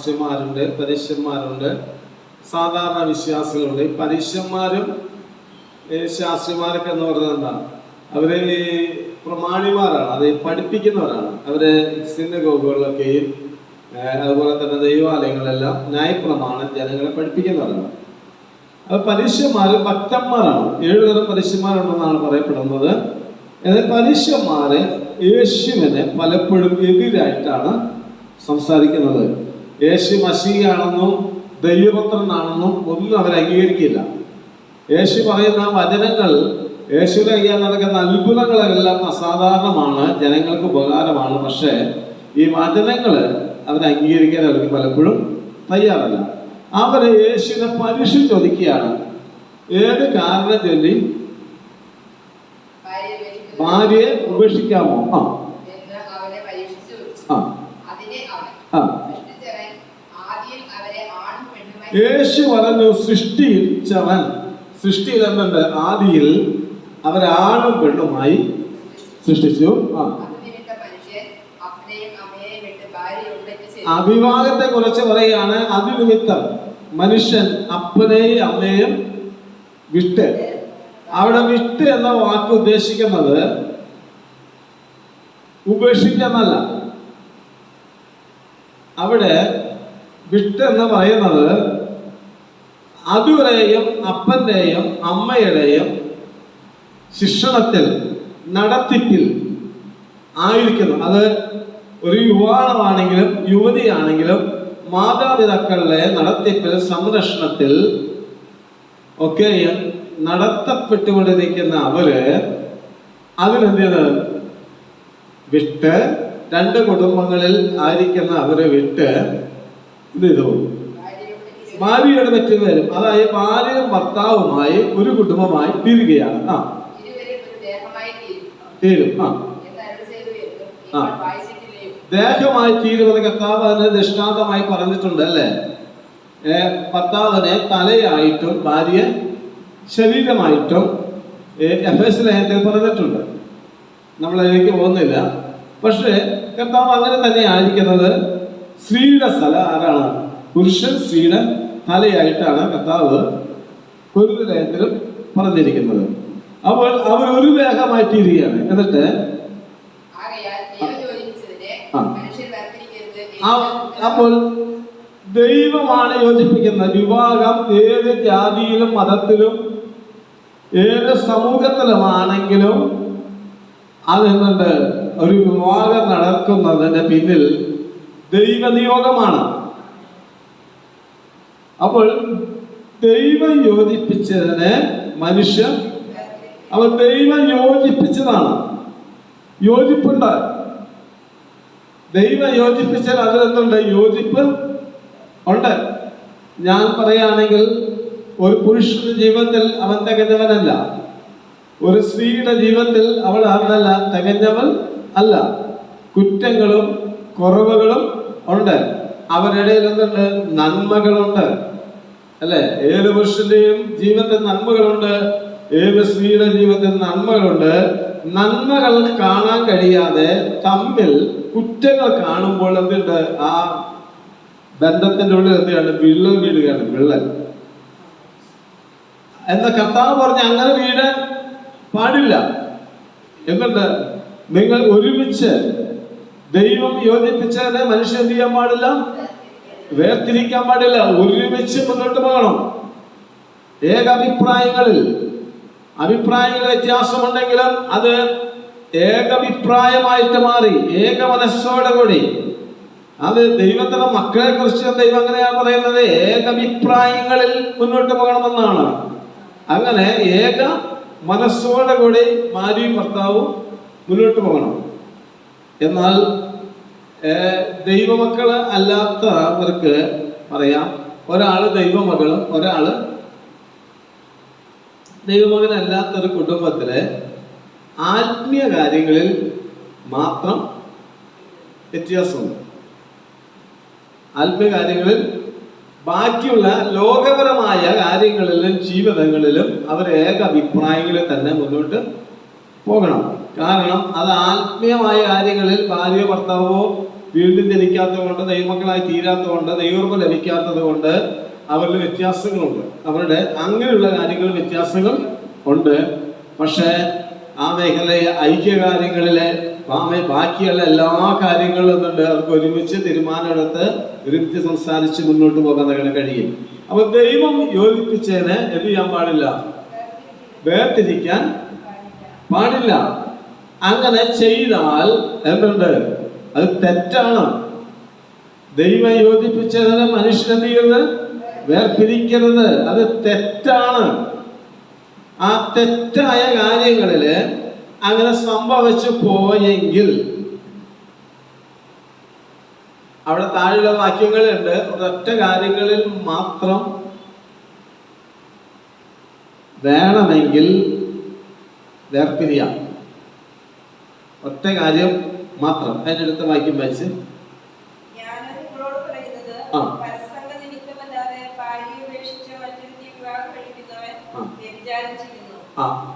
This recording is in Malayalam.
ശാസ്ത്രിമാരുണ്ട് പരീക്ഷന്മാരുണ്ട് സാധാരണ വിശ്വാസികളുണ്ട്. ഈ പരീക്ഷന്മാരും ശാസ്ത്രിമാരൊക്കെ എന്ന് പറയുന്നത് എന്താണ് അവർ ഈ പ്രമാണിമാരാണ് അത് പഠിപ്പിക്കുന്നവരാണ്. അവർ സിന്നഗോഗുകളിലൊക്കെയും അതുപോലെ തന്നെ ദൈവാലയങ്ങളെല്ലാം ന്യായപ്രമാണം ജനങ്ങളെ പഠിപ്പിക്കുന്നവരാണ്. അത് പരീക്ഷന്മാര് ഭക്തന്മാരാണ്. ഏഴുതരം പരീക്ഷന്മാരുണ്ടെന്നാണ് പറയപ്പെടുന്നത്. എന്നാൽ പരീക്ഷന്മാര് യേശുവിനെ പലപ്പോഴും എതിരായിട്ടാണ് സംസാരിക്കുന്നത്. യേശു മഷിയാണെന്നും ദൈവപുത്രനാണെന്നും ഒന്നും അവർ അംഗീകരിക്കില്ല. യേശു പറയുന്ന വചനങ്ങൾ യേശുവിനെ ചെയ്യാൻ നടക്കുന്ന അത്ഭുതങ്ങളെല്ലാം അസാധാരണമാണ് ജനങ്ങൾക്ക് ഉപകാരമാണ്. പക്ഷേ ഈ വചനങ്ങൾ അവരെ അംഗീകരിക്കാൻ അവർക്ക് പലപ്പോഴും തയ്യാറല്ല. അവർ യേശുവിനെ പരീക്ഷ ചോദിക്കുകയാണ്. ഏത് കാരണം ചൊല്ലി? ഭാര്യയെ ഉപേക്ഷിക്കാമോ? ആ. ആ അതിനെ അവൻ ആ സൃഷ്ടിച്ചവൻ ആദ്യം അവരെ ആണും പെണ്ണുമായി യേശു പറഞ്ഞു സൃഷ്ടിച്ചവൻ. സൃഷ്ടിയിൽ എന്തുണ്ട് ആദിയിൽ അവരാണും പെണ്ണുമായി സൃഷ്ടിച്ചു. ആ. അവിവാഹത്തെ കുറിച്ച് പറയുകയാണ് അതിനിമിത്തം മനുഷ്യൻ അപ്പനെയും അമ്മയും വിട്ട്. അവിടെ വിട്ട് എന്ന വാക്ക് ഉദ്ദേശിക്കുന്നത് ഉപേക്ഷിക്കുന്നല്ല. അവിടെ വിട്ട് എന്ന് പറയുന്നത് അതുവരെയും അപ്പന്റെയും അമ്മയുടെയും ശിക്ഷണത്തിൽ നടത്തിപ്പിൽ ആയിരിക്കുന്നു. അത് ഒരു യുവാണമാണെങ്കിലും യുവതിയാണെങ്കിലും മാതാപിതാക്കളുടെ നടത്തിപ്പിൽ സംരക്ഷണത്തിൽ ഒക്കെ നടത്തപ്പെട്ടുകൊണ്ടിരിക്കുന്ന അവർ അതിനെന്ത് ചെയ്ത് വിട്ട് രണ്ട് കുടുംബങ്ങളിൽ ആയിരിക്കുന്ന അവരെ വിട്ട് എന്ത് ചെയ്തു ഭാര്യയുടെ മറ്റു പേരും അതായത് ഭാര്യയും ഭർത്താവുമായി ഒരു കുടുംബമായി തീരുകയാണ്. ആ. തീരും. ആ. ആ. ദേഹമായി തീരുമെന്ന് കർത്താവ് അതിനെ ദൃഷ്ടാന്തമായി പറഞ്ഞിട്ടുണ്ട് അല്ലേ? ഭർത്താവിനെ തലയായിട്ടും ഭാര്യ ശരീരമായിട്ടും എഫ് എസ് ലേഖനത്തിൽ പറഞ്ഞിട്ടുണ്ട്. നമ്മളതിലേക്ക് പോകുന്നില്ല. പക്ഷേ കർത്താവ് അങ്ങനെ തന്നെ ആയിരിക്കുന്നത് സ്ത്രീയുടെ സ്ഥലം ആരാണ്? പുരുഷൻ സ്ത്രീയുടെ തലയായിട്ടാണ് കർത്താവ് ഒരു ലേഖനത്തിലും പറഞ്ഞിരിക്കുന്നത്. അപ്പോൾ അവർ ഒരു രേഖ മാറ്റിയിരിക്കുകയാണ്. എന്നിട്ട് അപ്പോൾ ദൈവമാണ് യോജിപ്പിക്കുന്ന വിവാഹം ഏത് ജാതിയിലും മതത്തിലും ഏത് സമൂഹത്തിലുമാണെങ്കിലും അതെന്നുണ്ട് ഒരു വിവാഹം നടക്കുന്നതിന്റെ പിന്നിൽ ദൈവനിയോഗമാണ്. അപ്പോൾ ദൈവം യോജിപ്പിച്ചതിനെ മനുഷ്യൻ അവ ദൈവം യോജിപ്പിച്ചതാണ്. യോജിപ്പുണ്ട്. ദൈവം യോജിപ്പിച്ചാൽ അതിലെന്തുണ്ട് യോജിപ്പ് ഉണ്ട്. ഞാൻ പറയുകയാണെങ്കിൽ ഒരു പുരുഷന്റെ ജീവിതത്തിൽ അവൻ തികഞ്ഞവനല്ല. ഒരു സ്ത്രീയുടെ ജീവിതത്തിൽ അവൾ അവനല്ല തികഞ്ഞവൻ അല്ല. കുറ്റങ്ങളും കുറവുകളും ഉണ്ട്. അവരുടെ എന്തുണ്ട് നന്മകളുണ്ട്. അല്ലെ? ഏത് പുരുഷന്റെയും ജീവിതത്തിൽ നന്മകളുണ്ട്. ഏത് സ്ത്രീയുടെ ജീവിതത്തിൽ നന്മകളുണ്ട്. നന്മകൾ കാണാൻ കഴിയാതെ തമ്മിൽ കുറ്റങ്ങൾ കാണുമ്പോൾ എന്തുണ്ട്? ആ ബന്ധത്തിന്റെ ഉള്ളിൽ എന്താണ് വിള്ളൽ വീടുകയാണ് വിള്ളൽ. എന്ന കർത്താവ് പറഞ്ഞ അങ്ങനെ വീട് പാടില്ല. എന്നിട്ട് നിങ്ങൾ ഒരുമിച്ച് ദൈവം യോജിപ്പിച്ചതിനെ മനുഷ്യൻ എന്ത് ചെയ്യാൻ പാടില്ല? വേർതിരിക്കാൻ പാടില്ല. ഒരുമിച്ച് മുന്നോട്ട് പോകണം. ഏകാഭിപ്രായങ്ങളിൽ അഭിപ്രായങ്ങൾ വ്യത്യാസമുണ്ടെങ്കിലും അത് ഏകഭിപ്രായമായിട്ട് മാറി ഏക മനസ്സോടെ കൂടി. അത് ദൈവത്തിന്റെ മക്കളെ കുറിച്ച് ദൈവം അങ്ങനെയാണ് പറയുന്നത്. ഏകഭിപ്രായങ്ങളിൽ മുന്നോട്ട് പോകണമെന്നാണ്. അങ്ങനെ ഏക മനസ്സോടെ കൂടി ഭാര്യയും ഭർത്താവും മുന്നോട്ട് പോകണം. എന്നാൽ ദൈവമക്കൾ അല്ലാത്തവർക്ക് പറയാം ഒരാൾ ദൈവമകളും ഒരാൾ ദൈവമകനല്ലാത്തൊരു കുടുംബത്തിലെ ആത്മീയ കാര്യങ്ങളിൽ മാത്രം വ്യത്യാസമുണ്ട്. ആത്മീയ കാര്യങ്ങളിൽ ബാക്കിയുള്ള ലോകപരമായ കാര്യങ്ങളിലും ജീവിതങ്ങളിലും അവർ ഏക അഭിപ്രായങ്ങളിൽ തന്നെ മുന്നോട്ട് പോകണം. കാരണം അത് ആത്മീയമായ കാര്യങ്ങളിൽ ഭാര്യ ഭർത്താവോ വീണ്ടും ജനിക്കാത്തത് കൊണ്ട് ദൈവമക്കളായി തീരാത്തത് കൊണ്ട് ദൈവം ലഭിക്കാത്തത് കൊണ്ട് അവരിൽ വ്യത്യാസങ്ങളുണ്ട്. അവരുടെ അങ്ങനെയുള്ള കാര്യങ്ങളിൽ വ്യത്യാസങ്ങൾ ഉണ്ട്. പക്ഷേ ആ മേഖലയിലെ ഐക്യകാര്യങ്ങളിലെ ബാക്കിയുള്ള എല്ലാ കാര്യങ്ങളും എന്തുണ്ട് അവർക്ക് ഒരുമിച്ച് തീരുമാനമെടുത്ത് ഒരുമിച്ച് സംസാരിച്ച് മുന്നോട്ട് പോകാൻ അങ്ങനെ കഴിയും. അപ്പൊ ദൈവം യോജിപ്പിച്ചതിന് എന്ത് ചെയ്യാൻ പാടില്ല? വേർതിരിക്കാൻ പാടില്ല. അങ്ങനെ ചെയ്താൽ എന്തുണ്ട്? അത് തെറ്റാണ്. ദൈവം യോജിപ്പിച്ചതിന് മനുഷ്യനെന്ത് വേർപിരിക്കരുത്. അത് തെറ്റാണ്. ആ തെറ്റായ കാര്യങ്ങളിൽ അങ്ങനെ സംഭവിച്ചു പോയെങ്കിൽ അവിടെ താഴെയുള്ള വാക്യങ്ങളുണ്ട്. ഒരൊറ്റ കാര്യങ്ങളിൽ മാത്രം വേണമെങ്കിൽ വേർപിരിയാം. ഒറ്റ കാര്യം മാത്രം. അതിന്റെ അടുത്ത വാക്യം വായിച്ച്. ആ.